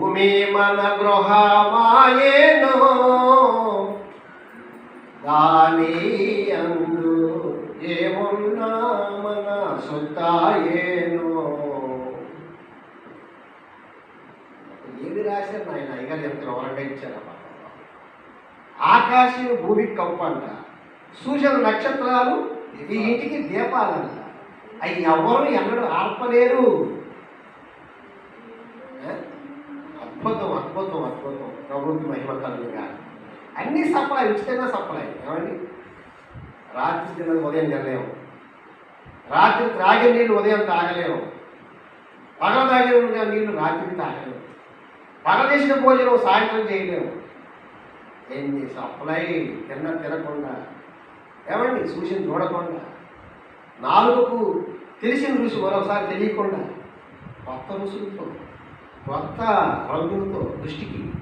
భూమి మన గృహమాయేను. దాని అందు ఏమున్నా మన సొత్తాయేను ఏది రాశారు నాయన? అయ్యగారు ఎంత ఎవరంగా ఇచ్చారమ్మా ఆకాశం భూమికి కప్పంట సూచన నక్షత్రాలు ఈ ఇంటికి దీపాలంట అవి ఎవరు ఎన్నడూ ఆర్పలేరు. అద్భుతం ప్రభుత్వ మహిమ కలుగుగా అన్ని సప్లై ఉచితంగా సప్లై. ఏమండి? రాత్రి తిన్నది ఉదయం తినలేము. రాత్రి త్రాగే నీళ్ళు ఉదయం తాగలేము. పగల తాగిన నీళ్ళు రాత్రికి తాగలేము. పగల చేసిన భోజనం సాయంత్రం చేయలేము. ఎన్ని సప్లై? తిన్న తినకుండా. ఏమండి? చూసిన చూడకుండా. నాలుగుకు తెలిసిన రుచి మరోసారి తెలియకుండా. కొత్త రుచులతో కొత్త రంగులతో దృష్టికి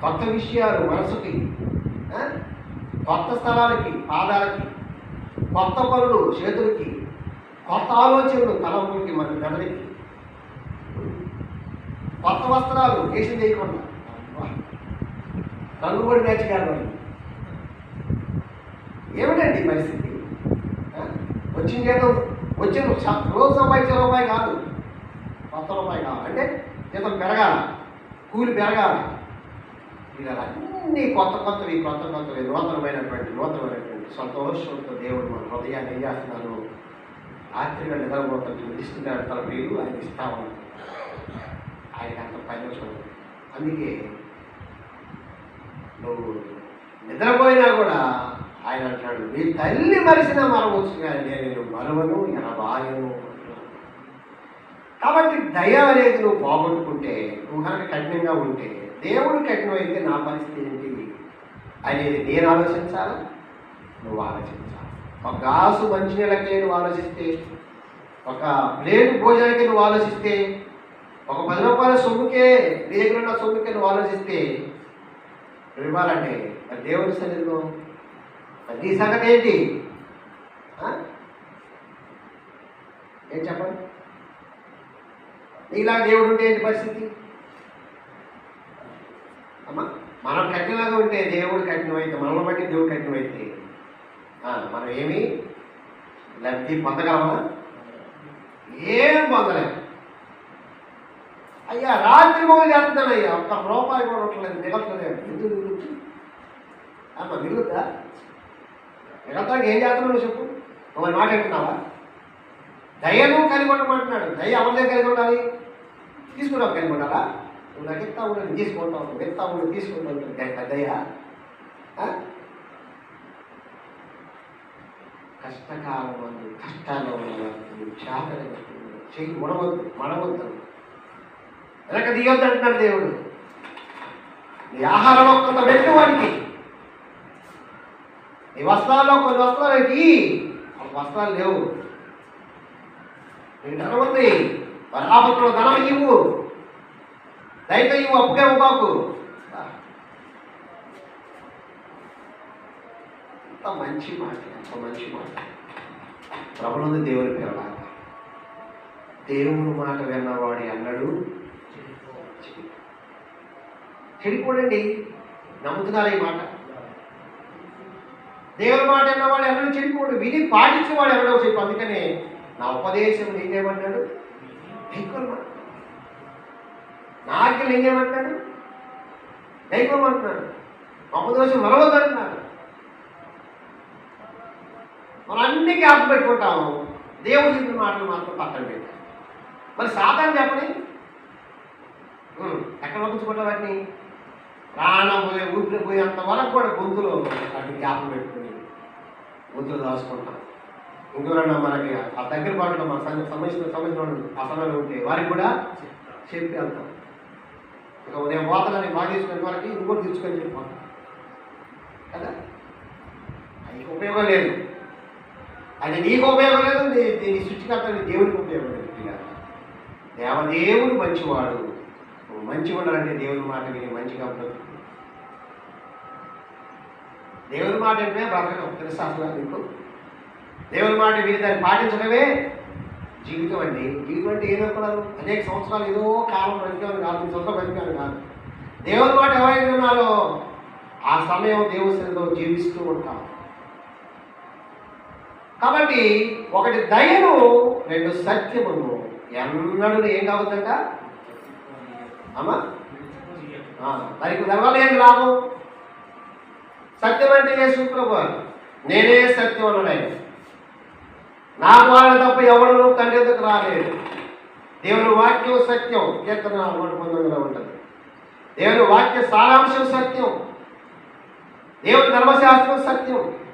కొత్త విషయాలు మనసుకి కొత్త స్థలాలకి పాదాలకి కొత్త పనులు చేతులకి కొత్త ఆలోచనలు తలంపులకి మన మెదడికి. కొత్త వస్త్రాలు వేసి చేయకుండా. అబ్బా. రంగుబడి మ్యాచ్ ఏమిటండి పరిస్థితి? వచ్చిన జీతం వచ్చిన రోజు సంపాదించే రూపాయి కాదు. కొత్త రూపాయి కాదు అంటే జీతం పెరగాలి. కూలి పెరగాలి. ఇలా అన్ని కొత్త కొత్తవి కొత్త కొత్తవి నూతనమైనటువంటి నూతనమైనటువంటి సంతోషంతో దేవుడు మన హృదయాన్ని ఏం చేస్తున్నారు రాత్రిగా నిద్రపోతాడు విధిస్తున్నాడు తన ప్రియులు ఆయన ఇస్తా ఉన్నారు ఆయన అంత పైన అందుకే నువ్వు నిద్రపోయినా కూడా ఆయన అంటాడు నీ తల్లి మరిసిన మరవచ్చు కానీ నేను మరవను ఎనబాయను కాబట్టి దయ అనేది నువ్వు పోగొట్టుకుంటే నువ్వు కనుక కఠినంగా ఉంటే దేవుడికి అటువైతే నా పరిస్థితి ఏంటి? అనేది నేను ఆలోచించాలా? నువ్వు ఆలోచించాలి? ఒక గ్లాసు మంచినీళ్ళకే నువ్వు ఆలోచిస్తే ఒక ప్లేట్ భోజనానికి నువ్వు ఆలోచిస్తే ఒక పది రూపాయల సొమ్ముకే నీ దగ్గర ఉన్న సొమ్ముకే నువ్వు ఆలోచిస్తే ఇవ్వాలంటే మరి దేవుని సన్నిధిలో మరి నీ సంగతి ఏంటి? ఏం చెప్పండి? నీలా దేవుడు ఉంటే ఏంటి పరిస్థితి అమ్మా మనం కఠినంగా ఉంటే దేవుడు కఠినమైతే మనల్ని బట్టి దేవుడు కఠినమైతే మనం ఏమి? లబ్ధి పొందగలమా? ఏం పొందలేము అయ్యా రాత్రి మొదలు చేస్తానయ్యా. ఒక్క రూపాయి కూడా ఉండట్లేదు మిగలట్లేదు ఎందుకు మిగులుతుంది అమ్మ మిగులుద్దా? మిగతానికి ఏం చేస్తున్నావు చెప్పు. మమ్మల్ని మరి మాట్లాడుతున్నావా దయను కలిగి ఉండమంటున్నాడు దయ ఎవరి దగ్గర కలిగి ఉండాలి తీసుకున్నావు కలిగి ఉండాలా నువ్వు నాకు ఇస్తా ఉండు నేను తీసుకుంటావు నువ్వు ఇస్తా ఉండు దయ. ఆ? కష్టకాలం మందు కష్టాల్లో ఉన్నవారు చేతన చెయ్యి ముడవద్దు మడవద్దు. వెనక దిగొద్దు అంటున్నాడు దేవుడు. నీ ఆహారంలో కొంత పెట్టు వాడికి. నీ వస్త్రాల్లో కొన్ని వస్త్రాలు ఎక్కి వస్త్రాలు లేవు. నీకు ధనం ఉంది. ఆపత్తులో ధనం ఇవ్వు. దయతో ఇవి అప్పుగా బాకు ఎంత మంచి మాట ఎంత మంచి మాట. ప్రభులందు దేవుని పేరు దేవుని మాట విన్నవాడి అన్నాడు చెడిపోడండి. నమ్ముతున్నారు ఈ మాట? దేవుని మాట విన్నవాడు ఎవరు చెడిపోడు. విని పాటించేవాడు ఎవరో చెప్పు. అందుకనే నా ఉపదేశం నేనేమన్నాడు దైకోమన్నాడు నా దైవం అంటున్నాడు దైకోమంటున్నాడు ఉపదేశం మరవద్దంటున్నాడు మనం అన్ని జ్ఞాపకం పెట్టుకుంటాము. దేవుడు చెప్పిన మాటలు మాత్రం పక్కన పెట్టాం మరి సాధారణ చెప్పని? ఎక్కడ పంపించుకుంటాం వాటిని? ప్రాణం పోయే ఊపిరి పోయేంత వరకు కూడా గొంతులో వాటిని జ్ఞాపకం పెట్టుకుని గొంతులు దాచుకుంటాం. ఇంకెవరన్నా మనకి ఆ దగ్గర పాటలో మన సంగ- సంబంధించిన సంబంధించిన ఆ సమయంలో ఉంటే వారికి కూడా చెప్పి వెళ్తాం. ఇక ఉదయం పోతానని బాగా తీసుకునే వారికి ఇంకోటి తెచ్చుకొని చెప్పాను కదా? అది ఉపయోగం లేదు. అది నీకు ఉపయోగం లేదు దీని సృష్టికర్త దేవునికి ఉపయోగం లేదు దేవదేవుడు మంచివాడు. నువ్వు మంచిగా ఉండాలంటే దేవుని మాట విని మంచిగా ఉండదు దేవుని మాట అంటే బ్రతకడం తెలుసా అసలు నీకు. దేవుని మాట విని దాన్ని పాటించడమే జీవితం అండి. జీవితం అంటే ఏదో కూడా అనేక సంవత్సరాలు ఏదో కాలం బ్రతికాను కాదు సంవత్సరాలు బ్రతికాను కాదు. దేవుని మాట ఎవరైతే ఉన్నారో ఆ సమయం దేవుని జీవిస్తూ ఉంటాం కాబట్టి ఒకటి దయను రెండు సత్యమును ఎన్నడూ ఏం కావద్దంట? అమ్మా? దానికి దానివల్ల ఏం లాభం? సత్యం అంటే ఏ ప్రభు నేనే సత్యం అన్నాడు ఆయన. నా ద్వారా తప్ప ఎవడు తండ్రి ఎందుకు రాలేదు దేవుని వాక్యం సత్యం. కీర్తన నూట పంతొమ్మిదిలో ఉంటుంది. దేవుని వాక్య సారాంశం సత్యం. దేవుని ధర్మశాస్త్రం సత్యం.